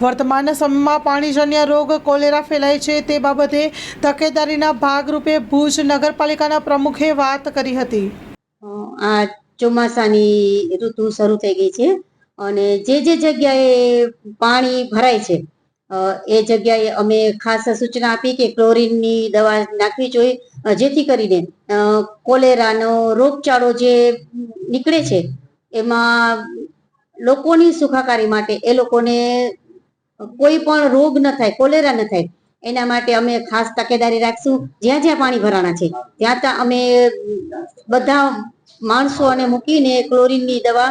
વર્તમાન સમયમાં પાણીજન્ય રોગ, કોલેરા ફેલાય છે તે બાબતે તકેદારીના ભાગરૂપે ભુજ નગરપાલિકાના પ્રમુખે વાત કરી હતી. આ ચોમાસાની ઋતુ શરૂ થઈ ગઈ છે અને જે જે જગ્યાએ પાણી ભરાય છે એ જગ્યાએ અમે ખાસ સૂચના આપી કે ક્લોરીનની દવા નાખવી જોઈએ જેથી કરીને કોલેરાનો રોગચાળો જે નીકળે છે, એમાં લોકોની સુખાકારી માટે એ લોકોને કોઈ પણ રોગ ન થાય, કોલેરા ન થાય, એના માટે અમે ખાસ તકેદારી રાખશું. જ્યાં જ્યાં પાણી ભરાણા છે, ત્યાં ત્યાં અમે બધા માણસોને મૂકીને ક્લોરીનની દવા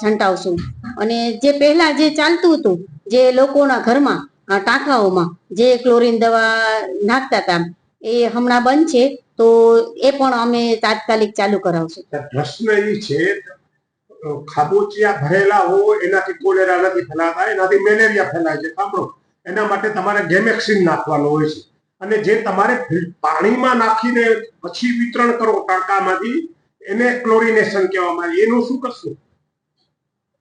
છંટાવશું. અને જે પહેલા જે ચાલતું હતું, જે લોકોના ઘરમાં ટાંકાઓમાં જે ક્લોરીન દવા નાખતા હતા, એ હમણાં બંધ છે, તો એ પણ અમે તાત્કાલિક ચાલુ કરાવશું. પ્રશ્ન એ છે ખાબોચિયા ભરેલા હોય, એનાથી કોલેરા નથી ફેલાતા, એનાથી મેલેરિયા ફેલાય છે, સાંભળો. એના માટે તમારે ગેમેક્સિન નાખવાનો હોય છે. અને જે તમારે પાણીમાં નાખીને પછી વિતરણ કરો તડકામાંથી, એને ક્લોરિનેશન કહેવામાં આવે. એનું શું કરશું?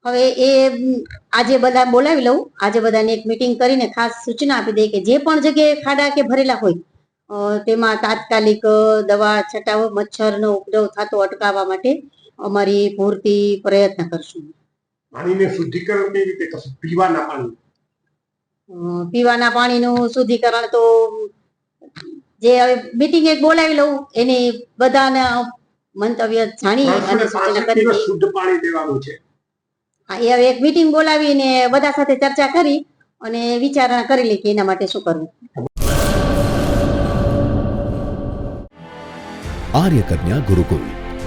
હવે એ, આજે બધા બોલાવી લઉં. આજે બધાને એક મીટિંગ કરીને ખાસ સૂચના આપી દે કે જે પણ જગ્યાએ ખાડા કે ભરેલા હોય તેમાં તાત્કાલિક દવા, છટાવો, મચ્છરનો ઉપદ્રવ થતો અટકાવવા માટે અમારી પૂરતી પ્રયત્ન કરશું. પાણીને શુદ્ધિકરણ કઈ રીતે કરશું? પીવાના પાણી. પીવાના પાણીનું શુદ્ધિકરણ તો જે હવે મીટિંગ એક બોલાવી લઉં એની બધાના મંતવ્ય જાણી અને સૂચના કરી શુદ્ધ પાણી દેવાનું છે. હા એ હવે એક મીટિંગ બોલાવીને બધા સાથે ચર્ચા કરી અને વિચારણા કરી લે કે એના માટે શું કરવું. આર્યકન્યા ગુરુકુળ